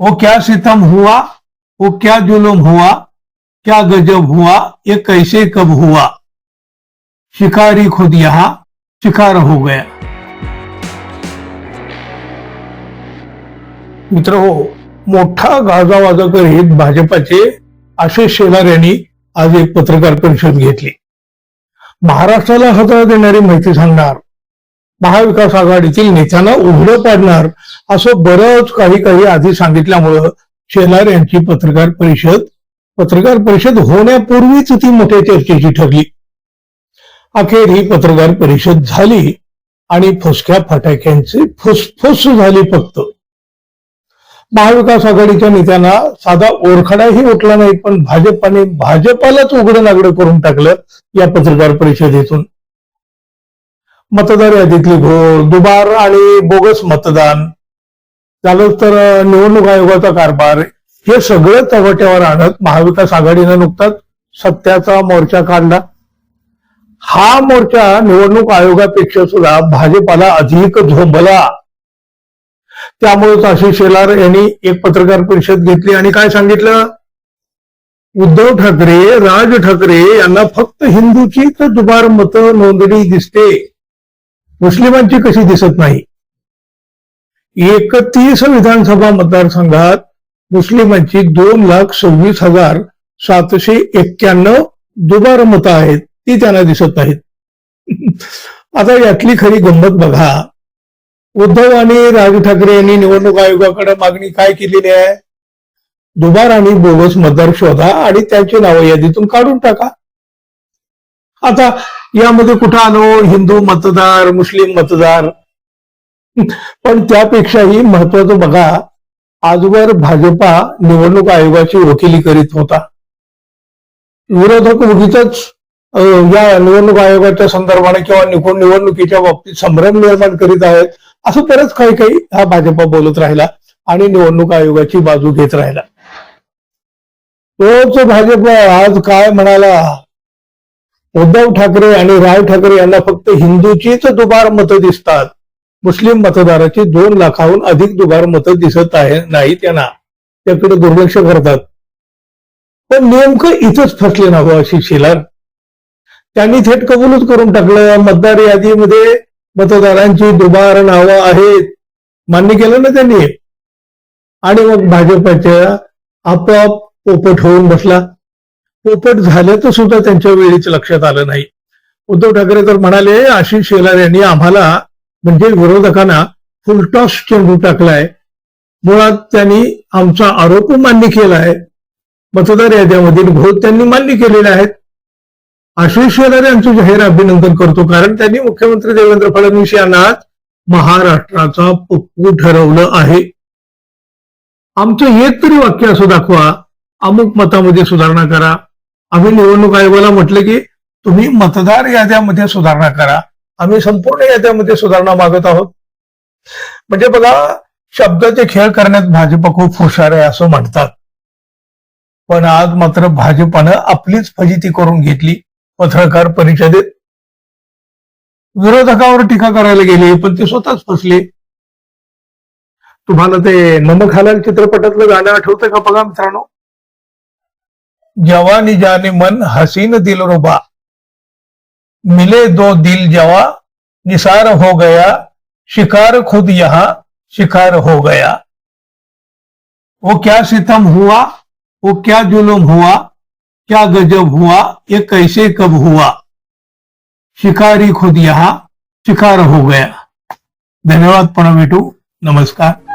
वो क्या सितम हुआ? वो क्या जुलम हुआ? क्या गजब हुआ? ये कैसे कब हुआ? शिकारी खुद यहां शिकार हो गया। मित्र हो मोठा गाजावाजा करीत भाजपाचे आशिष शेलार यांनी आज एक पत्रकार परिषद घेतली. महाराष्ट्राला हाताळा देणारी माहिती सांगणार महाविकास आघाडीतील नेत्यांना उघडं पाडणार असं बरंच काही काही आधी सांगितल्यामुळं शेलार यांची पत्रकार परिषद पत्रकार परिषद होण्यापूर्वीच ती मोठ्या चर्चेची ठरली. अखेर ही पत्रकार परिषद झाली आणि फुसक्या फटाक्यांची फुसफुस झाली फक्त. महाविकास आघाडीच्या नेत्यांना साधा ओरखडाही उठला नाही पण भाजपाने भाजपालाच उघडं नागडं करून टाकलं या पत्रकार परिषदेतून. मतदार यादीतली घोळ दुबार आणि बोगस मतदान. झालं तर निवडणूक आयोगाचा कारभार. हे सगळं चव्हाट्यावर आणत महाविकास आघाडीनं नुकताच सत्याचा मोर्चा काढला. हा मोर्चा निवडणूक आयोगापेक्षा सुद्धा भाजपाला अधिक झोंबला. त्यामुळेच आशिष शेलार यांनी एक पत्रकार परिषद घेतली आणि काय सांगितलं? उद्धव ठाकरे राज ठाकरे यांना फक्त हिंदूचीच दुबार मत नोंदणी दिसते. मुस्लिमांची कशी दिसत नाही? एकतीस विधानसभा मतदारसंघात मुस्लिमांची दोन लाख सव्वीस हजार सातशे एक्क्याण्णव दुबार मतं आहेत ती त्यांना दिसत नाहीत. आता यातली खरी गंमत बघा. उद्धव आणि राज ठाकरे यांनी निवडणूक आयोगाकडे मागणी काय केलेली आहे? दुबार आणि बोगस मतदार शोधा आणि त्यांची नावं यादीतून काढून टाका. आता यामध्ये कुठं आलो? हिंदू मतदार मुस्लिम मतदार. पण त्यापेक्षाही महत्वाचं बघा आजवर भाजपा निवडणूक आयोगाची वकिली करीत होता. विरोधक उगीच या निवडणूक आयोगाच्या संदर्भाने किंवा निकोण निवडणुकीच्या बाबतीत संभ्रम निर्माण करीत आहेत असं बरंच काही काही हा भाजपा बोलत राहिला आणि निवडणूक आयोगाची बाजू घेत राहिला. तोच भाजप आज काय म्हणाला? उद्धव ठाकरे आणि राज ठाकरे यांना फक्त हिंदूचीच दुबार मतं दिसतात. मुस्लिम मतदाराची दोन लाखाहून अधिक दुबार मतं दिसत आहे नाही त्यांना त्याकडे दुर्लक्ष करतात. पण नेमकं इथंच फसले ना हो अशी शिलार. त्यांनी थेट कबूलच करून टाकलं. मतदार यादीमध्ये मतदारांची दुबार नावं आहेत. मान्य केलं ना त्यांनी? आणि मग भाजपाच्या आपोआप पोपट होऊन बसला. पोपट झाल्याचं सुद्धा त्यांच्या वेळीच लक्षात आलं नाही. उद्धव ठाकरे तर म्हणाले आशिष शेलार यांनी आम्हाला म्हणजे विरोधकांना फुलटॉस चेंडू टाकलाय. मुळात त्यांनी आमचा आरोप मान्य केला आहे. मतदार याद्यामधील घोट त्यांनी मान्य केलेले आहेत. आशिष शेलार यांचं जाहीर अभिनंदन करतो कारण त्यांनी मुख्यमंत्री देवेंद्र फडणवीस यांना महाराष्ट्राचा पप्पू ठरवलं आहे. आमचं एक तरी वाक्य असं दाखवा. अमुक मतामध्ये सुधारणा करा. आम्ही निवडणूक आयोगाला म्हटलं की तुम्ही मतदार याद्यामध्ये सुधारणा करा. आम्ही संपूर्ण याद्यामध्ये सुधारणा मागत आहोत. म्हणजे बघा शब्दाचे खेळ करण्यात भाजप खूप हुशार आहे असं म्हणतात. पण आज मात्र भाजपानं आपलीच फजिती करून घेतली पत्रकार परिषदेत. विरोधकावर टीका करायला गेले पण ते स्वतःच फसले. तुम्हाला ते नमक चित्रपटातलं गाणं आठवतं का बघा मित्रांनो? जवानी जाने मन हसीन दिल रुबा। मिले दो दिल जवा, निसार हो गया, शिकार खुद यहाँ, शिकार हो गया। वो क्या सितम हुआ, वो क्या जुलुम हुआ, क्या गजब हुआ, ये कैसे कब हुआ? शिकारी खुद यहाँ, शिकार हो गया। धन्यवाद भेटू नमस्कार।